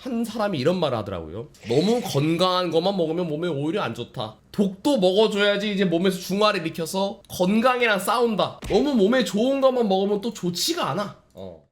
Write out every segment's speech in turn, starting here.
한 사람이 이런 말을 하더라고요. 너무 건강한 것만 먹으면 몸에 오히려 안 좋다. 독도 먹어줘야지 이제 몸에서 중화를 일으켜서 건강이랑 싸운다. 너무 몸에 좋은 것만 먹으면 또 좋지가 않아. 어.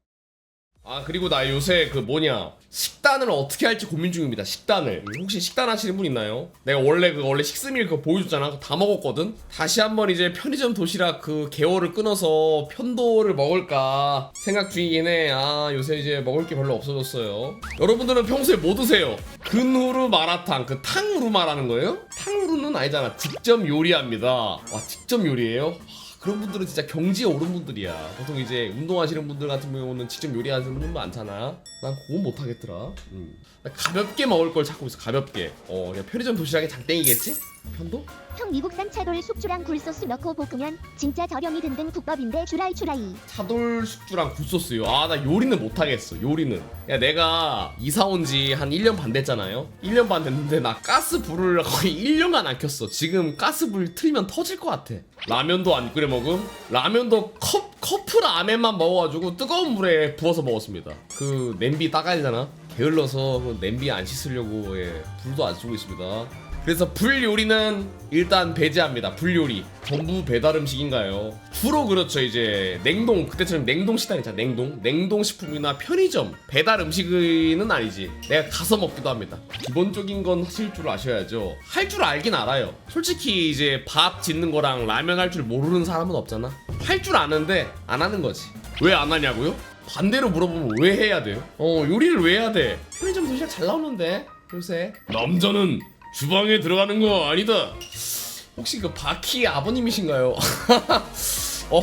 아 그리고 나 요새 그 뭐냐 식단을 어떻게 할지 고민 중입니다 식단을 혹시 식단 하시는 분 있나요? 내가 원래 그 원래 식스밀 그거 보여줬잖아 그거 다 먹었거든 다시 한번 이제 편의점 도시락 그 개월을 끊어서 편도를 먹을까 생각 중이긴 해 아 요새 이제 먹을 게 별로 없어졌어요 여러분들은 평소에 뭐 드세요? 근후루 마라탕 그 탕후루 말하는 거예요? 탕후루는 아니잖아 직접 요리합니다 와 직접 요리해요? 그런 분들은 진짜 경지에 오른 분들이야. 보통 이제 운동하시는 분들 같은 경우는 직접 요리하시는 분들 많잖아. 난 그건 못하겠더라. 음. 나 가볍게 먹을 걸 찾고 있어. 가볍게. 어, 그냥 편의점 도시락에 장땡이겠지? 편도? 형 미국산 차돌 숙주랑 굴소스 넣고 볶으면 진짜 저렴이 든든 국밥인데 주라이 주라이 차돌 숙주랑 굴소스요. 아, 나 요리는 못하겠어. 요리는. 야, 내가 이사 온 지 한 1년 반 됐잖아요. 1년 반 됐는데 나 가스 불을 거의 1년간 안 켰어. 지금 가스 불 틀면 터질 것 같아. 라면도 안 끓여 먹음. 라면도 컵 커프 라면만 먹어가지고 뜨거운 물에 부어서 먹었습니다. 그 냄비 따가야 되잖아. 게을러서 그 냄비 안 씻으려고 예, 불도 안 쓰고 있습니다. 그래서 불 요리는 일단 배제합니다. 불 요리 전부 배달 음식인가요? 주로 그렇죠. 이제 냉동 그때처럼 냉동 식당 있잖아. 냉동 냉동 식품이나 편의점 배달 음식은 아니지. 내가 가서 먹기도 합니다. 기본적인 건 하실 줄 아셔야죠. 할 줄 알긴 알아요. 솔직히 이제 밥 짓는 거랑 라면 할 줄 모르는 사람은 없잖아. 할 줄 아는데 안 하는 거지. 왜 안 하냐고요? 반대로 물어보면 왜 해야 돼요? 어 요리를 왜 해야 돼? 편의점 도시락 잘 나오는데 요새 남자는 주방에 들어가는 거 아니다. 혹시 그 바키 아버님이신가요? 어,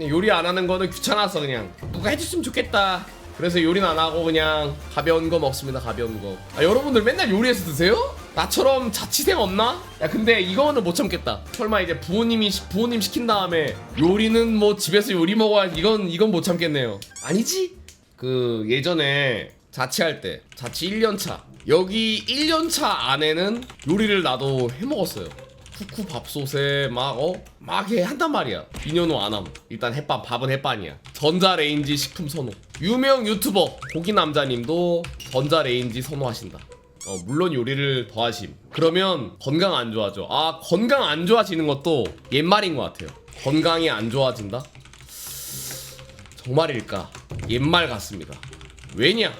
요리 안 하는 거는 귀찮아서 그냥 누가 해줬으면 좋겠다. 그래서 요리는 안 하고 그냥 가벼운 거 먹습니다. 가벼운 거. 아, 여러분들 맨날 요리해서 드세요? 나처럼 자취생 없나? 야 근데 이거는 못 참겠다. 설마 이제 부모님이 시- 부모님 시킨 다음에 요리는 뭐 집에서 요리 먹어야 이건 이건 못 참겠네요. 아니지? 그 예전에 자취할 때 자취 1년 차 여기 1년차 안에는 요리를 나도 해 먹었어요. 쿠쿠 밥솥에 막 어? 막 해 한단 말이야. 2년 후 안함. 일단 햇반 밥은 햇반이야. 전자레인지 식품 선호. 유명 유튜버 고기 남자님도 전자레인지 선호하신다. 어 물론 요리를 더 하심. 그러면 건강 안 좋아져. 아 건강 안 좋아지는 것도 옛말인 것 같아요. 건강이 안 좋아진다? 정말일까? 옛말 같습니다. 왜냐?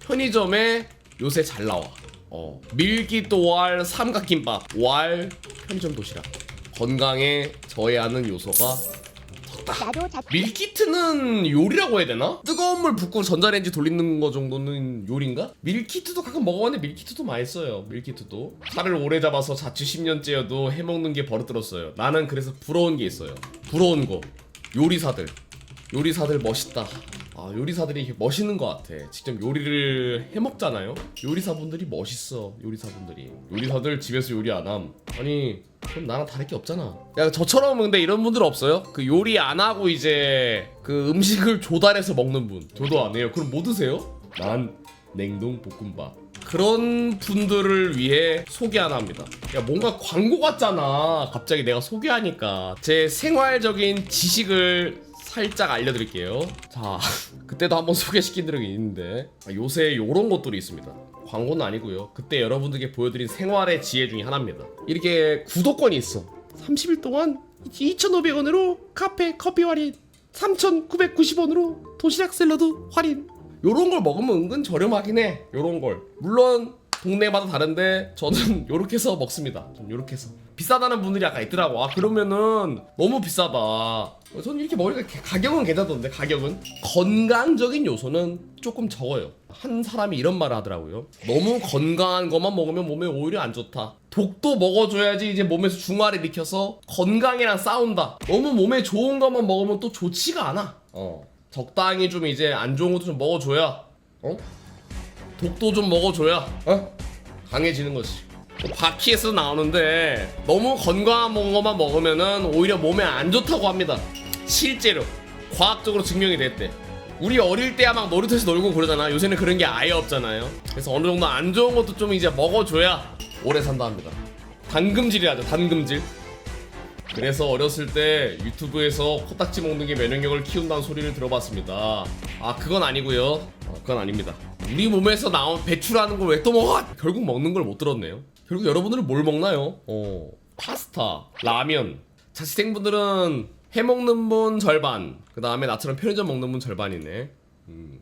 편의점에 요새 잘 나와. 어 밀키트 왈 삼각김밥. 왈 편의점 도시락. 건강에 저해하는 요소가 밀키트는 요리라고 해야 되나? 뜨거운 물 붓고 전자레인지 돌리는 거 정도는 요리인가? 밀키트도 가끔 먹어봤는데 밀키트도 맛있어요 밀키트도. 살을 오래 잡아서 자취 10년째여도 해먹는 게 버릇들었어요. 나는 그래서 부러운 게 있어요. 부러운 거. 요리사들. 요리사들 멋있다 아 요리사들이 멋있는 것 같아 직접 요리를 해먹잖아요 요리사분들이 멋있어 요리사분들이 요리사들 집에서 요리 안 함 아니 그럼 나랑 다를 게 없잖아 야 저처럼 근데 이런 분들 없어요? 그 요리 안 하고 이제 그 음식을 조달해서 먹는 분 저도 안 해요 그럼 뭐 드세요? 난 냉동 볶음밥 그런 분들을 위해 소개 하나 합니다. 야, 뭔가 광고 같잖아. 갑자기 내가 소개하니까. 제 생활적인 지식을 살짝 알려드릴게요. 자, 그때도 한번 소개시킨 적이 있는데, 아, 요새 요런 것들이 있습니다. 광고는 아니고요. 그때 여러분들께 보여드린 생활의 지혜 중에 하나입니다. 이렇게 구독권이 있어. 30일 동안 2,500원으로 카페 커피 할인, 3,990원으로 도시락 샐러드 할인. 요런 걸 먹으면 은근 저렴하긴 해. 요런 걸. 물론 동네마다 다른데 저는 요렇게 해서 먹습니다. 전 요렇게 해서. 비싸다는 분들이 아까 있더라고. 아 그러면은 너무 비싸다. 저는 이렇게 먹으니까 가- 가격은 괜찮던데 가격은 건강적인 요소는 조금 적어요. 한 사람이 이런 말을 하더라고요. 너무 건강한 것만 먹으면 몸에 오히려 안 좋다. 독도 먹어줘야지 이제 몸에서 중화를 일으켜서 건강이랑 싸운다. 너무 몸에 좋은 것만 먹으면 또 좋지가 않아. 어. 적당히 좀 이제 안 좋은 것도 좀 먹어줘야 어? 독도 좀 먹어줘야 어? 강해지는 거지. 바퀴에서 나오는데 너무 건강한 것만 먹으면은 오히려 몸에 안 좋다고 합니다. 실제로 과학적으로 증명이 됐대. 우리 어릴 때야 막 놀이터에서 놀고 그러잖아. 요새는 그런 게 아예 없잖아요. 그래서 어느 정도 안 좋은 것도 좀 이제 먹어줘야 오래 산다 합니다. 단금질이 하죠. 단금질. 그래서 어렸을 때 유튜브에서 코딱지 먹는 게 면역력을 키운다는 소리를 들어봤습니다. 아 그건 아니고요. 어, 그건 아닙니다. 우리 몸에서 나온 배출하는 걸 왜 또 먹어? 결국 먹는 걸 못 들었네요. 결국 여러분들은 뭘 먹나요? 어, 파스타, 라면. 자취생분들은 해 먹는 분 절반, 그 다음에 나처럼 편의점 먹는 분 절반이네. 음.